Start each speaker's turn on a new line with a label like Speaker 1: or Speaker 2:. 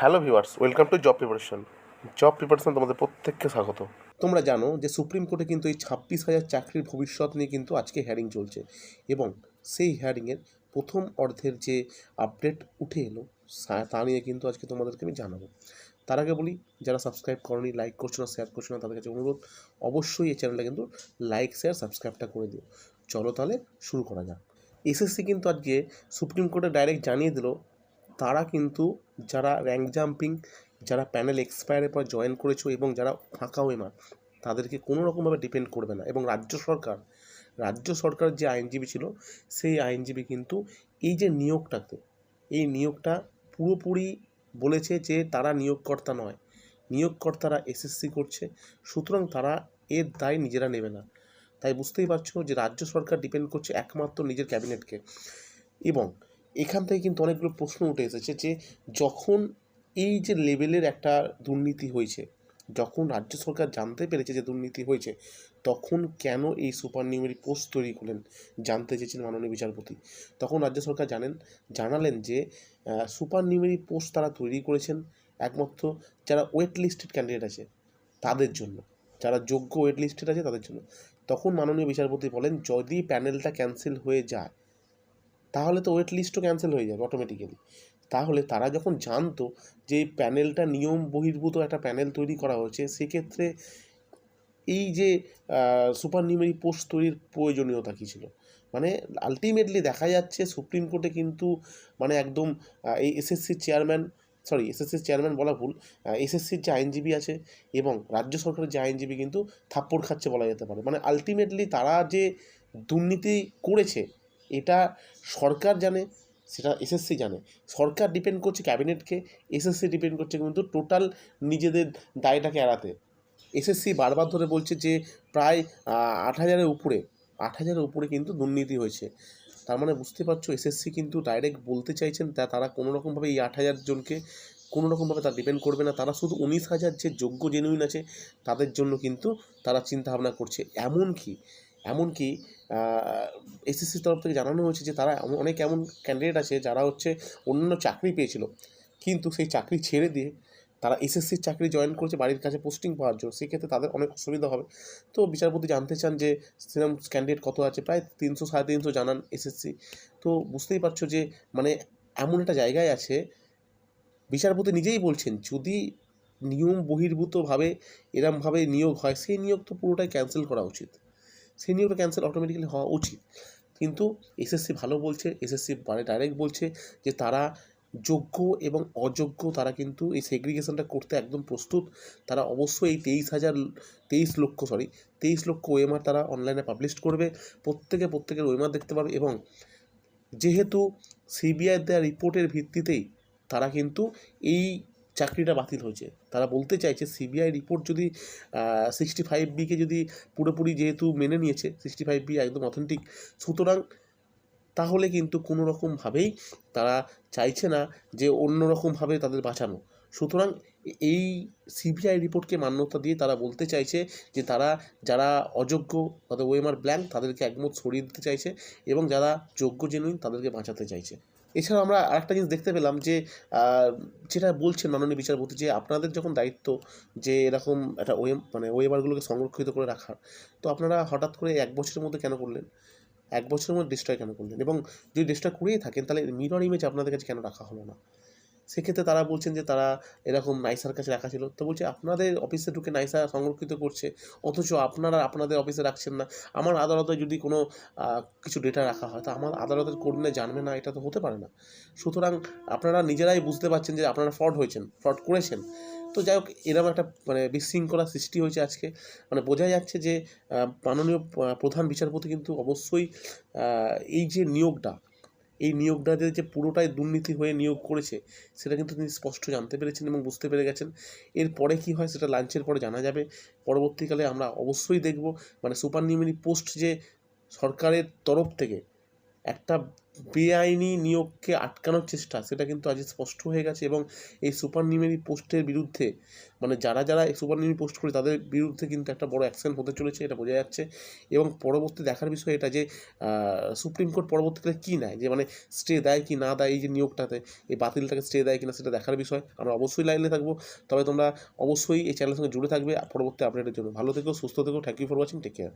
Speaker 1: Hello viewers, welcome to job preparation. Job preparation তোমাদের প্রত্যেককে স্বাগত। তোমরা জানো যে সুপ্রিম কোর্টে কিন্তু এই ছাব্বিশ হাজার চাকরির ভবিষ্যৎ নিয়ে কিন্তু আজকে হ্যারিং চলছে এবং সেই হ্যারিংয়ের প্রথম অর্ধের যে আপডেট উঠে এলো তা নিয়ে কিন্তু আজকে তোমাদেরকে আমি জানাব। তার আগে বলি, যারা সাবস্ক্রাইব করনি লাইক করছ না শেয়ার করছ না, তাদের কাছে অনুরোধ, অবশ্যই এই চ্যানেলটা কিন্তু লাইক শেয়ার সাবস্ক্রাইবটা করে দিও। চলো তাহলে শুরু করা যাক। এসএসসি কিন্তু আজকে সুপ্রিম কোর্টে ডাইরেক্ট জানিয়ে দিল তারা কিন্তু যারা র্যাঙ্ক জাম্পিং যারা প্যানেল এক্সপায়ারের পর জয়েন করেছ এবং যারা ফাঁকা ওয়েমার তাদেরকে কোনো রকমভাবে ডিপেন্ড করবে না। এবং রাজ্য সরকার রাজ্য সরকার যে আইনজীবী ছিল, সেই আইনজীবী কিন্তু এই যে নিয়োগটাতে, এই নিয়োগটা পুরোপুরি বলেছে যে তারা নিয়োগকর্তা নয়। নিয়োগকর্তারা এসএসসি করছে, সুতরাং তারা এর দায় নিজেরা নেবে না। তাই বুঝতেই পারছ যে রাজ্য সরকার ডিপেন্ড করছে একমাত্র নিজের ক্যাবিনেটকে এবং এখান থেকে কিন্তু অনেকগুলো প্রশ্ন উঠে এসেছে যে যখন এই যে লেভেলের একটা দুর্নীতি হয়েছে, যখন রাজ্য সরকার জানতে পেরেছে যে দুর্নীতি হয়েছে, তখন কেন এই সুপার নিউমেরি পোস্ট তৈরি করলেন জানতে চেয়েছেন মাননীয় বিচারপতি। তখন রাজ্য সরকার জানেন, জানালেন যে সুপার নিউমেরি পোস্ট তারা তৈরি করেছেন একমাত্র যারা ওয়েট লিস্টেড ক্যান্ডিডেট আছে, তাদের জন্য। যারা যোগ্য ওয়েট লিস্টেড আছে, তাদের জন্য। তখন মাননীয় বিচারপতি বলেন, যদি প্যানেলটা ক্যান্সেল হয়ে যায় তাহলে তো ওয়েট লিস্টও ক্যান্সেল হয়ে যাবে অটোমেটিক্যালি তাহলে তারা যখন জানতো যে এই প্যানেলটা নিয়ম বহির্ভূত একটা প্যানেল তৈরি করা হয়েছে, সেক্ষেত্রে এই যে সুপার নিউমেরি পোস্ট তৈরির প্রয়োজনীয়তা কী ছিল? মানে আলটিমেটলি দেখা যাচ্ছে সুপ্রিম কোর্টে কিন্তু মানে একদম এই এসএসসির চেয়ারম্যান সরি এসএসসির চেয়ারম্যান বলা ভুল এসএসসির যে আইনজীবী আছে এবং রাজ্য সরকারের যে আইনজীবী কিন্তু থাপ্পড় খাচ্ছে বলা যেতে পারে। মানে আলটিমেটলি তারা যে দুর্নীতি করেছে এটা সরকার জানে, সেটা এসএসসি জানে। সরকার ডিপেন্ড করছে ক্যাবিনেটকে এসএসসি ডিপেন্ড করছে কিন্তু টোটাল নিজেদের দায়টাকে এড়াতে। এসএসসি বারবার ধরে বলছে যে প্রায় আট হাজারের উপরে, আট হাজারের উপরে কিন্তু দুর্নীতি হয়েছে। তার মানে বুঝতে পারছ এসএসসি কিন্তু ডাইরেক্ট বলতে চাইছেন তা, তারা কোনো রকমভাবে এই আট হাজার জনকে কোনো রকমভাবে তারা ডিপেন্ড করবে না। তারা শুধু উনিশ হাজার যে যোগ্য জেনুইন আছে, তাদের জন্য কিন্তু তারা চিন্তা ভাবনা করছে। এমনকি এমনকি এসএসসির তরফ থেকে জানানো হয়েছে যে তারা অনেক এমন ক্যান্ডিডেট আছে যারা হচ্ছে অন্যান্য চাকরি পেয়েছিল। কিন্তু সেই চাকরি ছেড়ে দিয়ে তারা এসএসসির চাকরি জয়েন করেছে, বাড়ির কাছে পোস্টিং পাওয়ার জন্য। সেক্ষেত্রে তাদের অনেক অসুবিধা হবে। তো বিচারপতি জানতে চান যে সেরকম ক্যান্ডিডেট কত আছে? প্রায় তিনশো, সাড়ে তিনশো জানান এসএসসি তো বুঝতেই পারছ যে মানে এমন একটা জায়গায় আছে, বিচারপতি নিজেই বলছেন, যদি নিয়ম বহির্ভূতভাবে এরমভাবে নিয়োগ হয়, সেই নিয়োগ তো পুরোটাই ক্যান্সেল করা উচিত। সেই নিয়োগটা ক্যান্সেল অটোমেটিক্যালি হওয়া উচিত। কিন্তু এসএসসি ভালো বলছে এসএসসি মানে ডাইরেক্ট বলছে যে তারা যোগ্য এবং অযোগ্য, তারা কিন্তু এই সেগ্রিগেশনটা করতে একদম প্রস্তুত। তারা অবশ্যই এই তেইশ হাজার, তেইশ লক্ষ সরি তেইশ লক্ষ ওএমআর তারা অনলাইনে পাবলিশ করবে। প্রত্যেকে প্রত্যেকের ওএমআর দেখতে পাবে এবং যেহেতু সিবিআই দেওয়া রিপোর্টের ভিত্তিতেই তারা কিন্তু এই চাকরিটা বাতিল হয়েছে। তারা বলতে চাইছে সিবিআই রিপোর্ট যদি সিক্সটি ফাইভ বিকে যদি পুরোপুরি যেহেতু মেনে নিয়েছে সিক্সটি ফাইভ বি একদম অথেন্টিক সুতরাং তাহলে কিন্তু কোনো রকমভাবেই তারা চাইছে না যে অন্য রকমভাবে তাদের বাঁচানো। সুতরাং এই সিবিআই রিপোর্টকে মান্যতা দিয়ে তারা বলতে চাইছে যে তারা যারা অযোগ্য, তাদের ওয়েমার ব্ল্যাঙ্ক তাদেরকে একমত সরিয়ে দিতে চাইছে এবং যারা যোগ্য জেনুইন তাদেরকে বাঁচাতে চাইছে। এছাড়া আমরা আরেকটা জিনিস দেখতে পেলাম যে যেটা বলছেন মাননীয় বিচারপতি যে আপনাদের যখন দায়িত্ব যে এরকম একটা ওয়ে মানে ওয়েবারগুলোকে সংরক্ষিত করে রাখার তো আপনারা হঠাৎ করে এক বছরের মধ্যে কেন করলেন? এক বছরের মধ্যে ডিস্ট্রয় কেন করলেন? এবং যদি ডিস্ট্রয় করেই থাকেন তাহলে মিরর ইমেজ আপনাদের কাছে কেন রাখা হলো না? সেক্ষেত্রে তারা বলছেন যে তারা এরকম নাইসার কাছে রাখা ছিল। তো বলছে, আপনাদের অফিসে ঢুকে নাইসা সংরক্ষিত করছে, অথচ আপনারা আপনাদের অফিসে রাখছেন না। আমার আদালতে যদি কোনো কিছু ডেটা রাখা হয়, তা আমার আদালতের কর্মীরা জানবে না, এটা তো হতে পারে না। সুতরাং আপনারা নিজেরাই বুঝতে পারছেন যে আপনারা ফ্রড হয়েছেন ফ্রড করেছেন। তো যাই হোক, এরকম একটা মানে বিশৃঙ্খলা সৃষ্টি হয়েছে আজকে। মানে বোঝা যাচ্ছে যে মাননীয় প্রধান বিচারপতি কিন্তু অবশ্যই এই যে নিয়োগটা এই নিয়োগদাতাদের যে পুরোটাই দুর্নীতি হয়ে নিয়োগ করেছে, সেটা কিন্তু তিনি স্পষ্ট জানতে পেরেছেন এবং বুঝতে পেরে গেছেন। এরপরে কি হয় সেটা লাঞ্চের পরে জানা যাবে। পরবর্তীকালে আমরা অবশ্যই দেখব মানে সুপার নিউমেরি পোস্ট যে সরকারের তরফ থেকে একটা বেআইনি নিয়োগকে আটকানোর চেষ্টা, সেটা কিন্তু আজ স্পষ্ট হয়ে গেছে এবং এই সুপার নিউমেরি পোস্টের বিরুদ্ধে মানে যারা যারা সুপার নিউমেরি পোস্ট করে, তাদের বিরুদ্ধে কিন্তু একটা বড় অ্যাকশন হতে চলেছে, এটা বোঝা যাচ্ছে। এবং পরবর্তী দেখার বিষয় এটা যে সুপ্রিম কোর্ট পরবর্তীকালে কী নেয়? যে মানে স্টে দেয় কি না দেয় এই যে নিয়োগটাতে, এই বাতিলটাকে স্টে দেয় কিনা সেটা দেখার বিষয়, আমরা অবশ্যই লাইনে থাকব। তবে তোমরা অবশ্যই এই চ্যানেলের সঙ্গে জুড়ে থাকবে, পরবর্তী আপডেটের জন্য। ভালো থেকো, সুস্থ থেকো thank you for watching take care